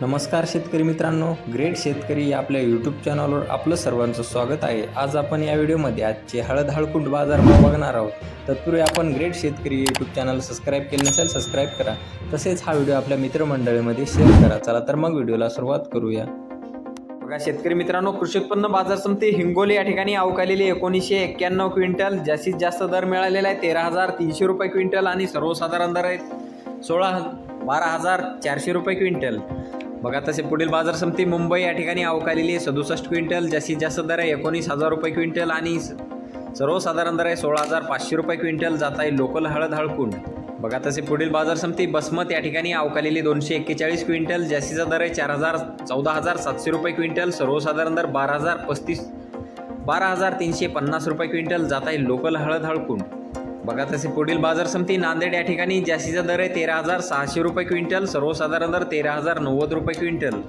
नमस्कार शेतकरी मित्रांनो ग्रेट शेतकरी या आपल्या यूट्यूब चॅनलवर आपलं सर्वांचं स्वागत आहे. आज आपण या व्हिडिओमध्ये आजचे हळद हळकुंड बाजारभाव बघणार आहोत. तत्पूर्वी आपण ग्रेट शेतकरी यूट्यूब चॅनल सबस्क्राईब केले नसेल सबस्क्राईब करा. तसेच हा व्हिडिओ आपल्या मित्रमंडळीमध्ये शेअर करा. चला तर मग व्हिडिओला सुरुवात करूया. बघा शेतकरी मित्रांनो कृषी उत्पन्न बाजार समिती हिंगोली या ठिकाणी अवकालेली एकोणीसशे एक्क्याण्णव क्विंटल जास्तीत जास्त दर मिळालेला आहे तेरा हजार तीनशे रुपये क्विंटल आणि सर्वसाधारण दर आहेत सोळा बारा हजार चारशे रुपये क्विंटल. बघा तसे पुढील बाजार समिती मुंबई या ठिकाणी अवकालेली आहे. सदुसष्ट क्विंटल जास्तीत जास्त दर आहे एकोणीस हजार रुपये क्विंटल आणि स- सर्वसाधारण दर आहे सोळा हजार पाचशे रुपये क्विंटल. जात आहे लोकल हळद हळकून बघा तसे पुढील बाजार समिती बसमत या ठिकाणी अवकालेली दोनशे एक्केचाळीस क्विंटल जास्तीचा दर आहे चार हजार चौदा हजार सातशे रुपये क्विंटल. सर्वसाधारण दर बारा हजार पस्तीस बारा हजार तीनशे पन्नास रुपये क्विंटल. जात आहे लोकल हळद हळकून बघा तसे पुढील बाजार समिती नांदेड या ठिकाणी जास्तीचा दर आहे तेरा हजार सहाशे रुपये क्विंटल सर्वसाधारण दर तेरा हजार नव्वद रुपये क्विंटल.